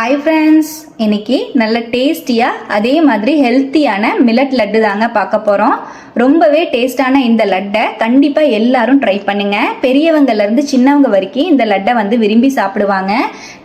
Hi friends இன்னைக்கு நல்ல டேஸ்டியாக அதே மாதிரி ஹெல்த்தியான மில்லட் லட்டு தாங்க பார்க்க போகிறோம் ரொம்பவே டேஸ்டான இந்த லட்டை கண்டிப்பாக எல்லாரும் ட்ரை பண்ணுங்க. பெரியவங்கலேருந்து சின்னவங்க வரைக்கும் இந்த லட்டை வந்து விரும்பி சாப்பிடுவாங்க.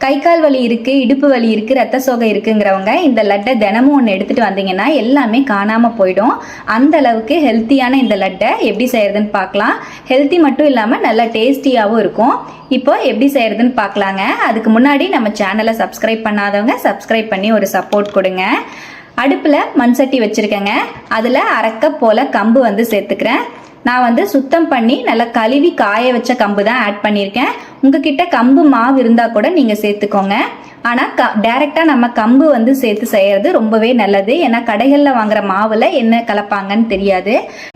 கை கால் வலி இருக்குது இடுப்பு வலி இருக்குது ரத்த சோகை இருக்குங்கிறவங்க இந்த லட்டை தினமும் ஒன்று எடுத்துகிட்டு வந்தீங்கன்னா எல்லாமே காணாமல் போயிடும். அந்த அளவுக்கு ஹெல்த்தியான இந்த லட்டை எப்படி செய்யறதுன்னு பார்க்கலாம். ஹெல்த்தி மட்டும் இல்லாமல் நல்லா டேஸ்டியாகவும் இருக்கும். இப்போ எப்படி செய்யறதுன்னு பார்க்கலாங்க. அதுக்கு முன்னாடி நம்ம சேனலை சப்ஸ்கிரைப் பண்ணாதவங்க சப்ஸ்கிரைப் பண்ணி ஒரு சப்போர்ட் கொடுங்க. அடுப்பில் மண் சட்டி வச்சுருக்கேங்க. அதில் அரைக்க போல் கம்பு வந்து சேர்த்துக்கிறேன். நான் வந்து சுத்தம் பண்ணி நல்லா கழுவி காய வச்ச கம்பு தான் ஆட் பண்ணியிருக்கேன். உங்ககிட்ட கம்பு மாவு இருந்தால் கூட நீங்கள் சேர்த்துக்கோங்க. ஆனால் க டேரெக்டாக நம்ம கம்பு வந்து சேர்த்து செய்கிறது ரொம்பவே நல்லது. ஏன்னா கடைகளில் வாங்குற மாவில் என்ன கலப்பாங்கன்னு தெரியாது.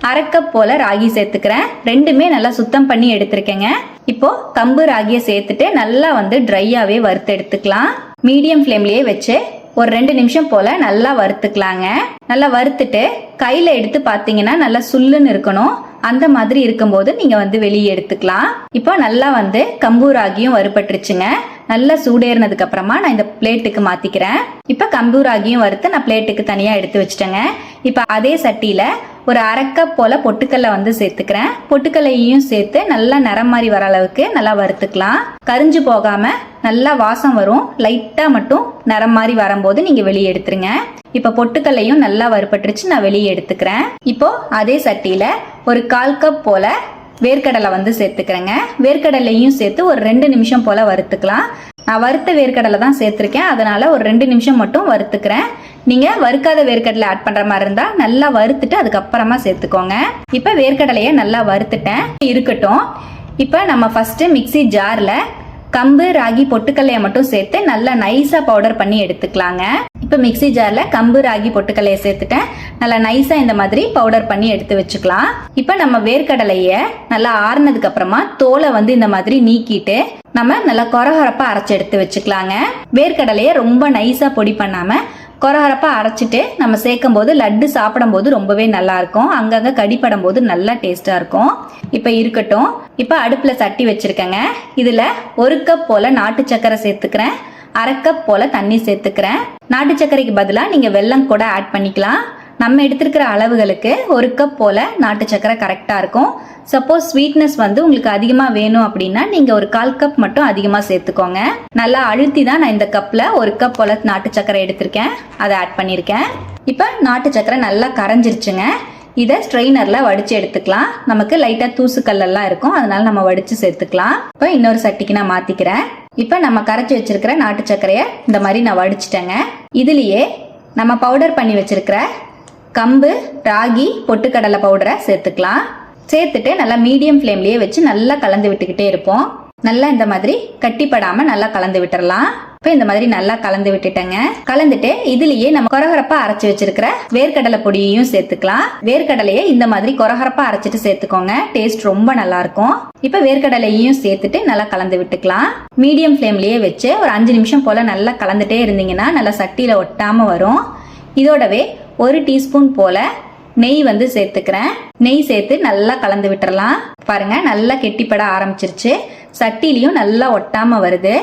அரைக்கப் போல் ராகி சேர்த்துக்கிறேன். ரெண்டுமே நல்லா சுத்தம் பண்ணி எடுத்திருக்கேங்க. இப்போது கம்பு ராகியை சேர்த்துட்டு நல்லா வந்து ட்ரையாகவே வறுத்து எடுத்துக்கலாம். மீடியம் ஃப்ளேம்லேயே வச்சு ஒரு ரெண்டு நிமிஷம் போல் நல்லா வறுத்துக்கலாங்க. நல்லா வறுத்துட்டு கையில் எடுத்து பார்த்தீங்கன்னா நல்லா சுல்லுன்னு இருக்கணும். அந்த மாதிரி இருக்கும்போது நீங்கள் வந்து வெளியே எடுத்துக்கலாம். இப்போ நல்லா வந்து கம்பு ராகியும் வறுபட்டுருச்சுங்க. நல்லா சூடேறினதுக்கு அப்புறமா நான் இந்த பிளேட்டுக்கு மாத்திக்கிறேன். இப்போ கம்பு ராகியும் வறுத்து நான் பிளேட்டுக்கு தனியாக எடுத்து வச்சிட்டேங்க. இப்போ அதே சட்டியில் ஒரு அரைக்கப் போல பொட்டுக்கல்லை வந்து சேர்த்துக்கிறேன். பொட்டுக்கல்லையும் சேர்த்து நல்லா நிறம் மாதிரி வர அளவுக்கு நல்லா வறுத்துக்கலாம். கரிஞ்சு போகாம நல்லா வாசம் வரும். லைட்டா மட்டும் நிறம் மாதிரி வரும்போது நீங்க வெளியே எடுத்துருங்க. இப்போ பொட்டுக்கல்லையும் நல்லா வறுபட்டுருச்சு நான் வெளியே எடுத்துக்கிறேன். இப்போ அதே சட்டியில ஒரு கால் கப் போல வேர்க்கடலை வந்து சேர்த்துக்கிறேங்க. வேர்க்கடலையும் சேர்த்து ஒரு ரெண்டு நிமிஷம் போல வறுத்துக்கலாம். நான் வறுத்த வேர்க்கடலை தான் சேர்த்துருக்கேன். அதனால ஒரு ரெண்டு நிமிஷம் மட்டும் வறுத்துக்கிறேன். நீங்க வறுக்காத வேர்க்கடலை ஆட் பண்ற மாதிரி இருந்தா நல்லா வறுத்துட்டு அதுக்கப்புறமா சேர்த்துக்கோங்க. இப்போ வேர்க்கடலையை நல்லா வறுத்துட்டேன். இருக்கட்டும். இப்போ நம்ம ஃபர்ஸ்ட் மிக்சி ஜார்ல கம்பு ராகி பொட்டுக்கல்லையை மட்டும் சேர்த்து நல்லா நைஸா பவுடர் பண்ணி எடுத்துக்கலாங்க. இப்போ மிக்சி ஜாரில் கம்பு ராகி பொட்டுக்கல்லையை சேர்த்துட்டேன். நல்லா நைஸாக இந்த மாதிரி பவுடர் பண்ணி எடுத்து வச்சுக்கலாம். இப்போ நம்ம வேர்க்கடலையை நல்லா ஆறுனதுக்கு அப்புறமா தோலை வந்து இந்த மாதிரி நீக்கிட்டு நம்ம நல்லா கொரகொரப்பா அரைச்சி எடுத்து வச்சுக்கலாங்க. வேர்க்கடலையை ரொம்ப நைஸாக பொடி பண்ணாமல் கொரகரப்பா அரைச்சிட்டு நம்ம சேர்க்கும் போது லட்டு சாப்பிடும் போது ரொம்பவே நல்லா இருக்கும் கடிப்படும் போது நல்லா டேஸ்ட்டாக இருக்கும். இப்போ இருக்கட்டும். இப்போ அடுப்பில் சட்டி வச்சுருக்கேங்க. இதில் ஒரு கப் போல் நாட்டு சக்கரை சேர்த்துக்கிறேன். அரை கப் போல் தண்ணி சேர்த்துக்கிறேன். நாட்டு சர்க்கரைக்கு பதிலாக நீங்கள் வெல்லம் கூட ஆட் பண்ணிக்கலாம். நம்ம எடுத்திருக்கிற அளவுகளுக்கு ஒரு கப் போல் நாட்டு சக்கரை கரெக்டாக இருக்கும். சப்போஸ் ஸ்வீட்னஸ் வந்து உங்களுக்கு அதிகமாக வேணும் அப்படின்னா நீங்கள் ஒரு கால் கப் மட்டும் அதிகமாக சேர்த்துக்கோங்க. நல்லா அழுத்தி தான் நான் இந்த கப்பில் ஒரு கப் போல் நாட்டு சக்கரை எடுத்திருக்கேன். அதை ஆட் பண்ணியிருக்கேன் இப்போ நாட்டு சக்கரை நல்லா கரைஞ்சிருச்சுங்க. இதை ஸ்ட்ரெயினரில் வடித்து எடுத்துக்கலாம். நமக்கு லைட்டாக தூசுக்கல்லாம் இருக்கும். அதனால நம்ம வடித்து சேர்த்துக்கலாம். இப்போ இன்னொரு சட்டிக்கு நான் மாற்றிக்கிறேன் இப்போ நம்ம கரைச்சி வச்சிருக்கிற நாட்டு சர்க்கரையை இந்த மாதிரி நான் வடிச்சிட்டேங்க. இதுலேயே நம்ம பவுடர் பண்ணி வச்சிருக்கிற கம்பு ராகி பொட்டுக்கடலை பவுடரை சேர்த்துக்கலாம். சேர்த்துட்டு நல்லா மீடியம் ஃப்ளேம்லேயே வச்சு நல்லா கலந்து விட்டுக்கிட்டே இருப்போம். நல்லா இந்த மாதிரி கட்டிப்படாம நல்லா கலந்து விட்டுறலாம். இப்போ இந்த மாதிரி நல்லா கலந்து விட்டுட்டேங்க. கலந்துட்டு இதுலயே நம்ம கொரகரப்பா அரைச்சு வச்சிருக்கிற வேர்க்கடலை பொடியையும் சேர்த்துக்கலாம். வேர்க்கடலையை இந்த மாதிரி கொரகரப்பா அரைச்சிட்டு சேர்த்துக்கோங்க. டேஸ்ட் ரொம்ப நல்லா இருக்கும் இப்போ வேர்க்கடலையும் சேர்த்துட்டு நல்லா கலந்து விட்டுக்கலாம். மீடியம் ஃப்ளேம்லயே வச்சு ஒரு அஞ்சு நிமிஷம் போல நல்லா கலந்துட்டே இருந்தீங்கன்னா நல்லா சட்டியில ஒட்டாம வரும். இதோடவே ஒரு டீஸ்பூன் போல நெய் வந்து சேர்த்துக்கிறேன். நெய் சேர்த்து நல்லா கலந்து விட்டுறலாம். பாருங்க நல்லா கெட்டிப்பட ஆரம்பிச்சிருச்சு. சட்டிலையும் நல்லா ஒட்டாம வருது.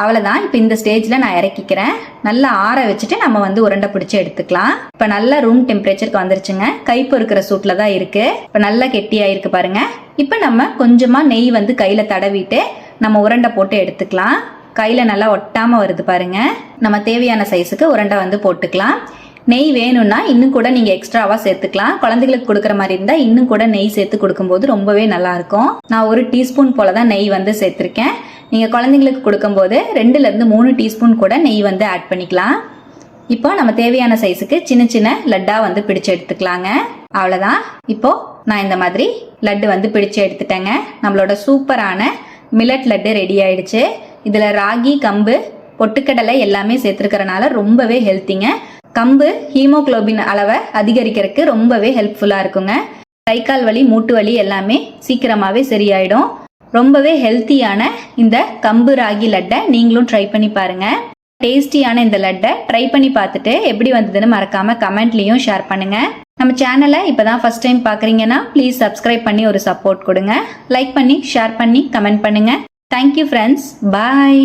அவ்வளோதான் இப்போ இந்த ஸ்டேஜில் நான் இறக்கிக்கிறேன். நல்லா ஆற வச்சுட்டு நம்ம வந்து உருண்டை பிடிச்சி எடுத்துக்கலாம். இப்போ நல்லா ரூம் டெம்பரேச்சருக்கு வந்துருச்சுங்க. கை பொறுக்கிற சூட்டில் தான் இருக்குது இப்போ நல்லா கெட்டியாயிருக்கு பாருங்க. இப்போ நம்ம கொஞ்சமாக நெய் வந்து கையில் தடவிட்டு நம்ம உருண்டை போட்டு எடுத்துக்கலாம். கையில் நல்லா ஒட்டாமல் வருது பாருங்க. நம்ம தேவையான சைஸுக்கு உருண்டை வந்து போட்டுக்கலாம். நெய் வேணும்னா இன்னும் கூட நீங்கள் எக்ஸ்ட்ராவாக சேர்த்துக்கலாம். குழந்தைகளுக்கு கொடுக்குற மாதிரி இருந்தால் இன்னும் கூட நெய் சேர்த்து கொடுக்கும்போது ரொம்பவே நல்லா இருக்கும் நான் ஒரு டீஸ்பூன் போல தான் நெய் வந்து சேர்த்துருக்கேன். நீங்கள் குழந்தைங்களுக்கு கொடுக்கும்போது ரெண்டுலேருந்து மூணு டீஸ்பூன் கூட நெய் வந்து ஆட் பண்ணிக்கலாம். இப்போ நம்ம தேவையான சைஸுக்கு சின்ன சின்ன லட்டாக வந்து பிடிச்சு எடுத்துக்கலாங்க. அவ்வளோதான் இப்போ நான் இந்த மாதிரி லட்டு வந்து பிடிச்சு எடுத்துட்டேங்க. நம்மளோட சூப்பரான மில்லட் லட்டு ரெடி ஆயிடுச்சு. இதில் ராகி கம்பு பொட்டுக்கடலை எல்லாமே சேர்த்துருக்கறனால ரொம்பவே ஹெல்த்திங்க கம்பு ஹீமோக்ளோபின் அளவை அதிகரிக்கிறதுக்கு ரொம்பவே ஹெல்ப்ஃபுல்லாக இருக்குங்க. கை கால் வலி மூட்டு வலி எல்லாமே சீக்கிரமாகவே சரியாயிடும். ரொம்பவே ஹெல்த்தியான இந்த கம்பு ராகி லட்டை நீங்களும் ட்ரை பண்ணி பாருங்க. டேஸ்டியான இந்த லட்டை ட்ரை பண்ணி பார்த்துட்டு எப்படி வந்ததுன்னு மறக்காமல் கமெண்ட்லையும் ஷேர் பண்ணுங்கள் நம்ம சேனலை இப்போ தான் ஃபர்ஸ்ட் டைம் பார்க்குறீங்கன்னா ப்ளீஸ் சப்ஸ்கிரைப் பண்ணி ஒரு சப்போர்ட் கொடுங்க. லைக் பண்ணி ஷேர் பண்ணி கமெண்ட் பண்ணுங்கள் தேங்க்யூ ஃப்ரெண்ட்ஸ் பாய்